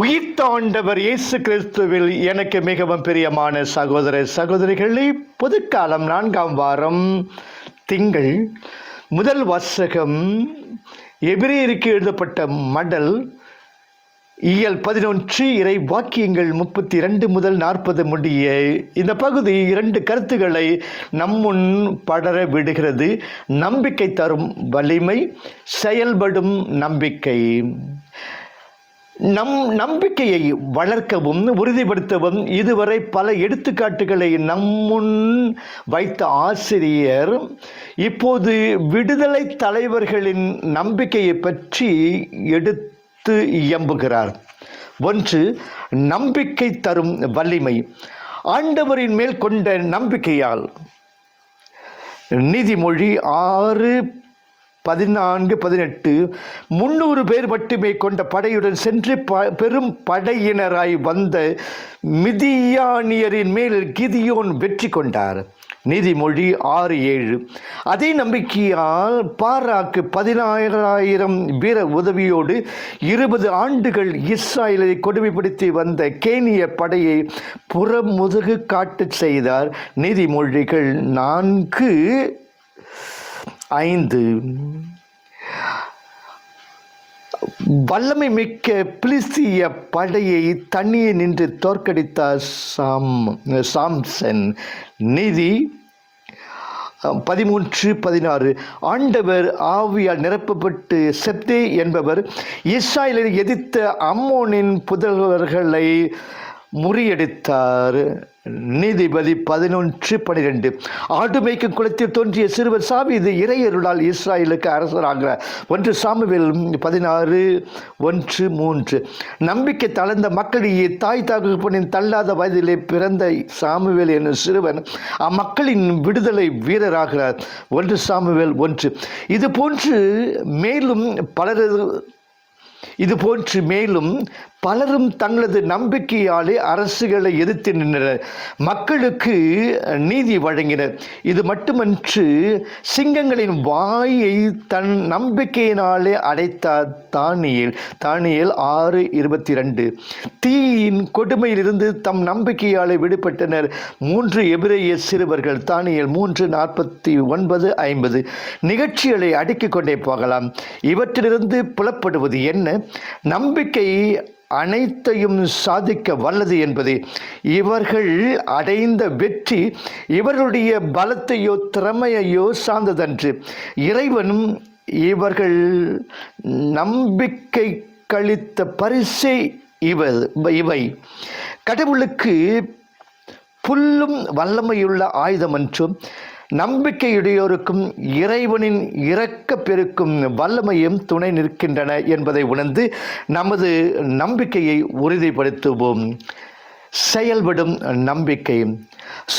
உயிர்த்தாண்டவர் இயேசு கிறிஸ்துவில் எனக்கு மிகவும் பிரியமான சகோதர சகோதரிகளே பொதுக்காலம் நான்காம் வாரம் திங்கள் முதல் வர்ஷகம் எபிரேயருக்கு எழுதப்பட்ட மடல் இயல் பதினொன்று இறை வாக்கியங்கள் முப்பத்தி இரண்டு முதல் நாற்பது முடிய இந்த பகுதி இரண்டு கருத்துக்களை நம்முன் படர விடுகிறது. நம்பிக்கை தரும் வலிமை செயல்படும் நம்பிக்கை. நம் நம்பிக்கையை வளர்க்கவும் உறுதிப்படுத்தவும் இதுவரை பல எடுத்துக்காட்டுகளை நம்முன் வைத்த ஆசிரியர் இப்போது விடுதலை தலைவர்களின் நம்பிக்கையை பற்றி எடுத்து இயம்புகிறார். ஒன்று நம்பிக்கை தரும் வலிமை. ஆண்டவரின் மேல் கொண்ட நம்பிக்கையால். நீதிமொழி ஆறு பதினான்கு பதினெட்டு. முன்னூறு பேர் மட்டுமே கொண்ட படையுடன் சென்று ப பெரும் படையினராய் வந்த மிதியானியரின் மேல் கிதியோன் வெற்றி கொண்டார். நீதிமொழி ஆறு ஏழு. அதே நம்பிக்கையால் பாராக்கு பதினாயிரம் வீர உதவியோடு இருபது ஆண்டுகள் இஸ்ராயலை கொடுமைப்படுத்தி வந்த கேனிய படையை புறமுதுகு காட்டு செய்தார். நீதிமொழிகள் நான்கு. ஐந்து. வல்லமை மிக்க பிலிஸ்திய படையை தண்ணியை நின்று தோற்கடித்தார் சாம் சாம்சன். நீதி பதிமூன்று பதினாறு. ஆண்டவர் ஆவியால் நிரப்பப்பட்டு செப்தே என்பவர் இஸ்ராயலை எதிர்த்த அம்மோனின் புதல்வர்களை முறியடித்தார். நீதிபதி பதினொன்று பனிரெண்டு. ஆடு மேய்க்கும் குளத்தில் தோன்றிய சிறுவர் சாமி இது இறையருளால் இஸ்ராயலுக்கு அரசராகிறார் ஒன்று சாமுவேல் பதினாறு ஒன்று மூன்று. நம்பிக்கை தளர்ந்த மக்களிடையே தாய் தகப்பனின் தள்ளாத வயதிலே பிறந்த சாமுவேல் என்னும் சிறுவன் அம்மக்களின் விடுதலை வீரராகிறார் ஒன்று சாமுவேல் ஒன்று. இது போன்று மேலும் பலரது இது போன்று மேலும் பலரும் தங்களது நம்பிக்கையாலே அரசுகளை எதிர்த்து நின்றனர். மக்களுக்கு நீதி வழங்கினர். இது மட்டுமன்று சிங்கங்களின் வாயை தன் நம்பிக்கையினாலே அடைத்தார் தானியல் தானியல் ஆறு இருபத்தி ரெண்டு தீயின் கொடுமையிலிருந்து தம் நம்பிக்கையாலே விடுபட்டனர். மூன்று எபிரேய சிறுவர்கள் தானியல் மூன்று நாற்பத்தி ஒன்பது ஐம்பது. நிகழ்ச்சிகளை அடுக்கிக் கொண்டே போகலாம். இவற்றிலிருந்து புலப்படுவது என்ன? நம்பிக்கை அனைத்தையும் சாதிக்க வல்லது என்பது இவர்கள் அடைந்த வெற்றி இவர்களுடைய பலத்தையோ திறமையையோ சார்ந்ததன்று. இறைவனும் இவர்கள் நம்பிக்கை கழித்த பரிசை இவர் இவை. கடவுளுக்கு புல்லும் வல்லமையுள்ள ஆயுதம் என்றும் நம்பிக்கையுடையோருக்கும் இறைவனின் இறக்க பெருக்கும் வல்லமையும் துணை நிற்கின்றன என்பதை உணர்ந்து நமது நம்பிக்கையை உறுதிப்படுத்துவோம். செயல்படும் நம்பிக்கை.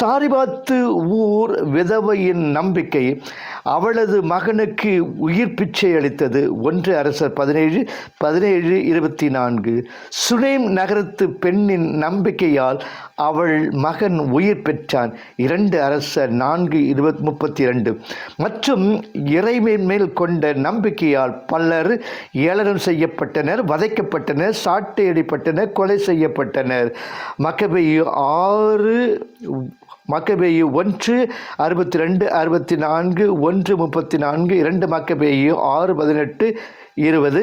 சாரிபாத்து ஊர் விதவையின் நம்பிக்கை. அவளது மகனுக்கு உயிர் பிச்சை அளித்தது. ஒன்று அரசர் பதினேழு பதினேழு இருபத்தி நான்கு. சுனேம் நகரத்து பெண்ணின் நம்பிக்கையால் அவள் மகன் உயிர் பெற்றான். இரண்டு அரசர் நான்கு இருபத் முப்பத்தி இரண்டு மற்றும் இறைமையின் மேல் கொண்ட நம்பிக்கையால் பலர் ஏளனம் செய்யப்பட்டனர் வதைக்கப்பட்டனர் சாட்டையடிப்பட்டனர் கொலை செய்யப்பட்டனர். மக்கபையு ஆறு மக்கபேயு ஒன்று அறுபத்தி ரெண்டு அறுபத்தி நான்கு ஒன்று முப்பத்தி நான்கு இரண்டு மக்கபேயு ஆறு பதினெட்டு இருபது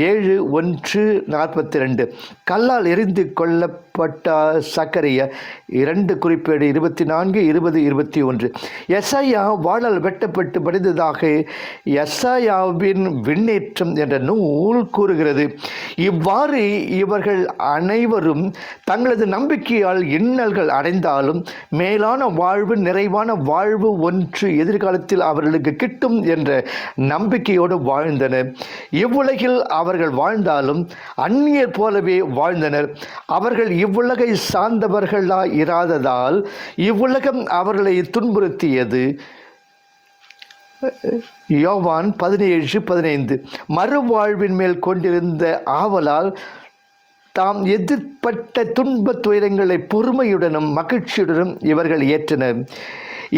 ஏழு ஒன்று நாற்பத்தி ரெண்டு கல்லால் எரிந்து பட்டா சக்கரைய இரண்டு குறிப்பேடு இருபத்தி நான்கு இருபது இருபத்தி ஒன்று. எஸ்ஐயா வாழல் வெட்டப்பட்டு படிந்ததாக எஸ்ஐயாவின் விண்ணேற்றம் என்ற நூல் கூறுகிறது. இவ்வாறு இவர்கள் அனைவரும் தங்களது நம்பிக்கையால் இன்னல்கள் அடைந்தாலும் மேலான வாழ்வு நிறைவான வாழ்வு ஒன்று எதிர்காலத்தில் அவர்களுக்கு கிட்டும் என்ற நம்பிக்கையோடு வாழ்ந்தனர். இவ்வுலகில் அவர்கள் வாழ்ந்தாலும் அந்நியர் போலவே வாழ்ந்தனர். அவர்கள் இவ்வுலகை சார்ந்தவர்களா இராததால் இவ்வுலகம் அவர்களை துன்புறுத்தியது. யோவான் பதினேழு பதினைந்து. மறுவாழ்வின் மேல் கொண்டிருந்த ஆவலால் தாம் எதிர்ப்பட்ட துன்ப துயரங்களை பொறுமையுடனும் மகிழ்ச்சியுடனும் இவர்கள் ஏற்றனர்.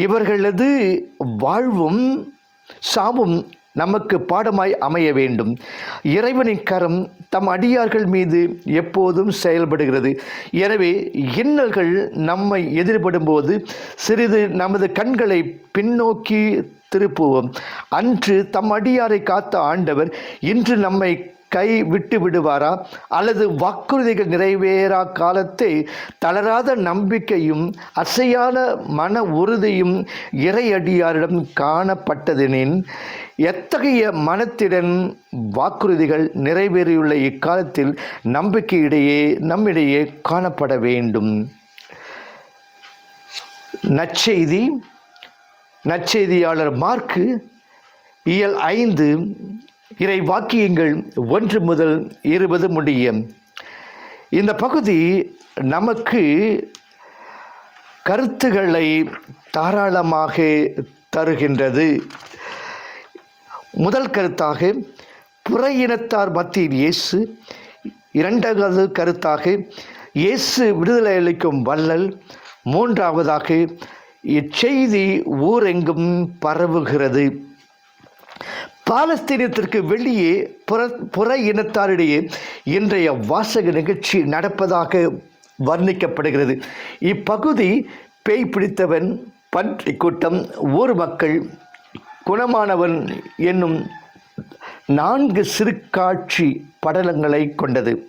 இவர்களது வாழ்வும் சாவும் நமக்கு பாடமாய் அமைய வேண்டும். இறைவனின் கரம் தம் அடியார்கள் மீது எப்போதும் செயல்படுகிறது. எனவே இன்னல்கள் நம்மை எதிர்படும் போது சிறிது நமது கண்களை பின்னோக்கி திருப்புவோம். அன்று தம் அடியாரை காத்த ஆண்டவர் இன்று நம்மை கை விட்டு விடுவாரா? அல்லது வாக்குறுதிகள் நிறைவேறா காலத்தை தளராத நம்பிக்கையும் அசையாத மன உறுதியும் இறையடியாரிடம் காணப்பட்டதெனின் எத்தகைய மனத்திடன் வாக்குறுதிகள் நிறைவேறியுள்ள இக்காலத்தில் நம்பிக்கையிடையே நம்மிடையே காணப்பட வேண்டும். நற்செய்தி. நற்செய்தியாளர் மார்க்கு இயல் ஐந்து இறை வாக்கியங்கள் ஒன்று முதல் இருபது முடியும் இந்த பகுதி நமக்கு கருத்துக்களை தாராளமாக தருகின்றது. முதல் கருத்தாக புற இனத்தார் மத்தியில் இயேசு. இரண்டாவது கருத்தாக இயேசு விடுதலை அளிக்கும் வள்ளல். மூன்றாவதாக இச்செய்தி ஊரெங்கும் பரவுகிறது. பாலஸ்தீனத்திற்கு வெளியே புற புற இனத்தாரிடையே இன்றைய வாசக நிகழ்ச்சி நடப்பதாக வர்ணிக்கப்படுகிறது. இப்பகுதி பேய் பிடித்தவன் பன்றி கூட்டம் ஊர் மக்கள் குணமானவன் என்னும் நான்கு சிறு காட்சி படலங்களை கொண்டது.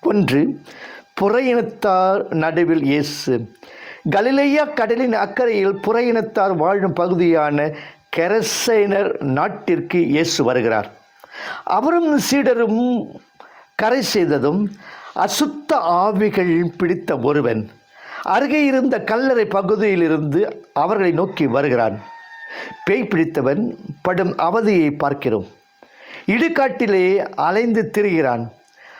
ஒன்று புற இனத்தார் நடுவில் இயேசு. கலிலேயா கடலின் அக்கறையில் புற இனத்தார் வாழும் பகுதியான கெரசைனர் நாட்டிற்கு இயேசு வருகிறார். அவரும் சீடரும் கரை செய்ததும் அசுத்த ஆவிகள் பிடித்த ஒருவன். அருகே இருந்த கல்லறை பகுதியிலிருந்து அவர்களை நோக்கி வருகிறான். பேய் பிடித்தவன் படும் அவதியை பார்க்கிறோம். இடுகாட்டிலே அலைந்து திரிகிறான்.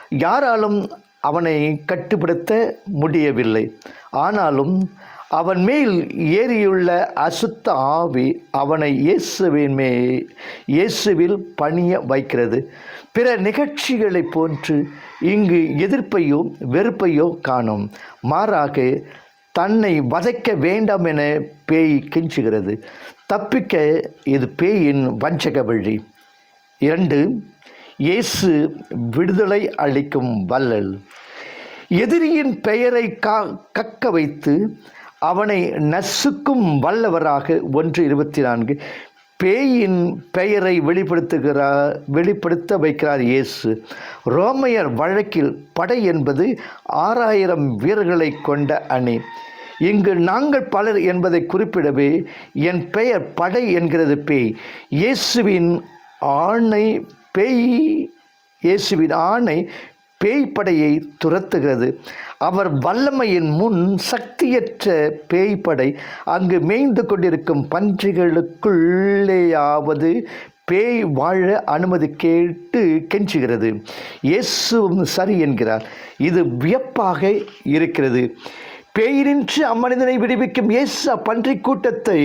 யாராலும் அவனை கட்டுப்படுத்த முடியவில்லை. ஆனாலும் அவன் மேல் ஏறியுள்ள அசுத்த ஆவி அவனை இயேசுவின் மே இயேசுவில் பணிய வைக்கிறது. பிற நிகழ்ச்சிகளைப் போன்று இங்கு எதிர்ப்பையோ வெறுப்பையோ காணும். மாறாக தன்னை வதைக்க வேண்டாம் என பேய் கெஞ்சுகிறது. தப்பிக்க இது பேயின் வஞ்சக வழி. இரண்டு இயேசு விடுதலை அளிக்கும் வள்ளல் எதிரியின் பெயரை கா கக்க வைத்து அவனை நசுக்கும் வல்லவராக ஒன்று இருபத்தி நான்கு பேயின் பெயரை வெளிப்படுத்துகிறார் வெளிப்படுத்த வைக்கிறார் இயேசு. ரோமையர் வழக்கில் படை என்பது ஆறாயிரம் வீரர்களை கொண்ட அணி. இங்கு நாங்கள் பலர் என்பதை குறிப்பிடவே என் பெயர் படை என்கிறது பேய். இயேசுவின் ஆணை பேய் இயேசுவின் ஆணை பேய்ப்படையை துரத்துகிறது. அவர் வல்லமையின் முன் சக்தியற்ற பேய்ப்படை அங்கு மேய்ந்து கொண்டிருக்கும் பன்றிகளுக்குள்ளேயாவது பேய் வாழ அனுமதி கேட்டு கெஞ்சுகிறது. இயேசுவும் சரி என்கிறார். இது வியப்பாக இருக்கிறது. பேயினின்று அம்மனிதனை விடுவிக்கும் இயேசு அப்பன்றிக் கூட்டத்தை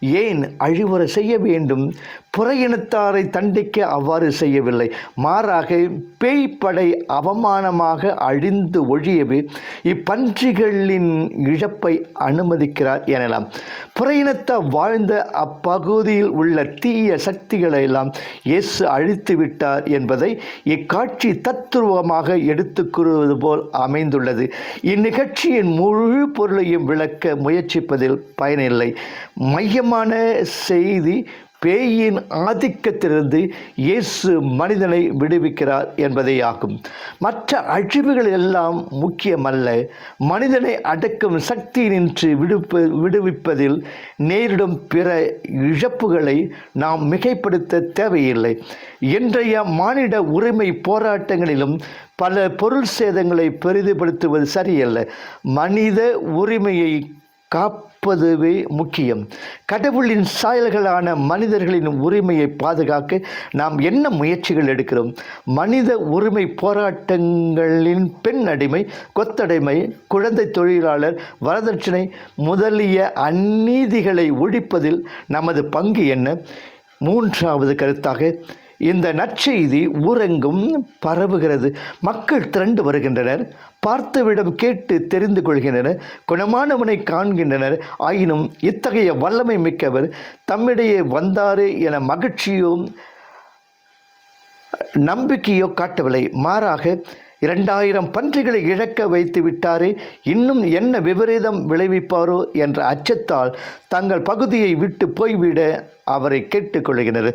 ஏன் அழிவுற செய்ய வேண்டும்? புற இனத்தாரை தண்டிக்க அவ்வாறு செய்யவில்லை. மாறாக பேய்ப்படை அவமானமாக அழிந்து ஒழியவே இப்பன்றிகளின் இழப்பை அனுமதிக்கிறார் எனலாம். புற இனத்தார் வாழ்ந்த அப்பகுதியில் உள்ள தீய சக்திகளை எல்லாம் இயேசு அழித்து விட்டார் என்பதை இக்காட்சி தத்துருவமாக எடுத்து கூறுவது போல் அமைந்துள்ளது. இந்நிகழ்ச்சியின் முழு பொருளையும் விளக்க முயற்சிப்பதில் பயனில்லை. மையமான செய்தி பேயின் ஆதிக்கத்திலிருந்து இயேசு மனிதனை விடுவிக்கிறார் என்பதே ஆகும் மற்ற அழிவுகள் எல்லாம் முக்கியமல்ல. மனிதனை அடக்கும் சக்தி நின்று விடுப்ப விடுவிப்பதில் நேரிடும் பிற இழப்புகளை நாம் மிகைப்படுத்த தேவையில்லை. இன்றைய மானிட உரிமை போராட்டங்களிலும் பல பொருள் சேதங்களை பெரிதுபடுத்துவது சரியல்ல. மனித உரிமையை காப்பதுவே முக்கியம். கடவுளின் சாயல்களான மனிதர்களின் உரிமையை பாதுகாக்க நாம் என்ன முயற்சிகள் எடுக்கிறோம்? மனித உரிமை போராட்டங்களின் பெண் அடிமை கொத்தடைமை குழந்தை தொழிலாளர் வரதட்சணை முதலிய அநீதிகளை ஒழிப்பதில் நமது பங்கு என்ன? மூன்றாவது கருத்தாக இந்த நற்செய்தி ஊரெங்கும் பரவுகிறது. மக்கள் திரண்டு வருகின்றனர். பார்த்தவிடம் கேட்டு தெரிந்து கொள்கின்றனர். குணமானவனை காண்கின்றனர். ஆயினும் இத்தகைய வல்லமை மிக்கவர் தம்மிடையே வந்தாரே என மகிழ்ச்சியோ நம்பிக்கையோ காட்டவில்லை. மாறாக இரண்டாயிரம் பன்றிகளை இழக்க வைத்து விட்டாரே இன்னும் என்ன விபரீதம் விளைவிப்பாரோ என்ற அச்சத்தால் தங்கள் பகுதியை விட்டு போய்விட அவரை கேட்டுக்கொள்கினர்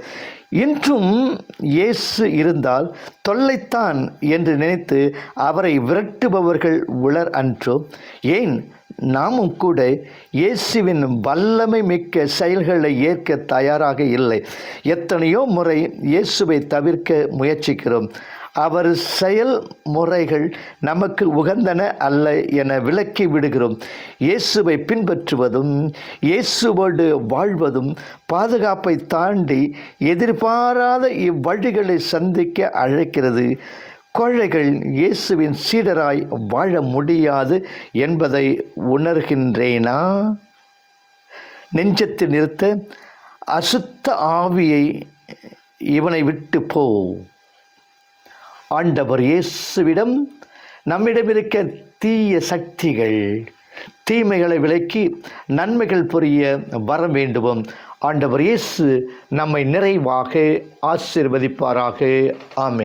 இன்றும் இயேசு இருந்தால் தொல்லைத்தான் என்று நினைத்து அவரை விரட்டுபவர்கள் உளர் அன்றோ. ஏன்? நாமும் கூட இயேசுவின் வல்லமை மிக்க செயல்களை ஏற்க தயாராக இல்லை. எத்தனையோ முறை இயேசுவை தவிர்க்க முயற்சிக்கிறோம். அவர் செயல்முறைகள் நமக்கு உகந்தன அல்ல என விளக்கி விடுகிறோம். இயேசுவை பின்பற்றுவதும் இயேசுவோடு வாழ்வதும் பாதுகாப்பை தாண்டி எதிர்பாராத இவ்வழிகளை சந்திக்க அழைக்கிறது. கோழைகள் இயேசுவின் சீடராய் வாழ முடியாது என்பதை உணர்கின்றேனா? நெஞ்சத்தில் நிறுத்த அசுத்த ஆவியை இவனை விட்டு போ. ஆண்டவர் இயேசுவிடம் நம்மிடம் இருக்க தீய சக்திகள் தீமைகளை விலக்கி நன்மைகள் புரிய வர வேண்டுவோம். ஆண்டவர் இயேசு நம்மை நிறைவாக ஆசீர்வதிப்பாராக. ஆமை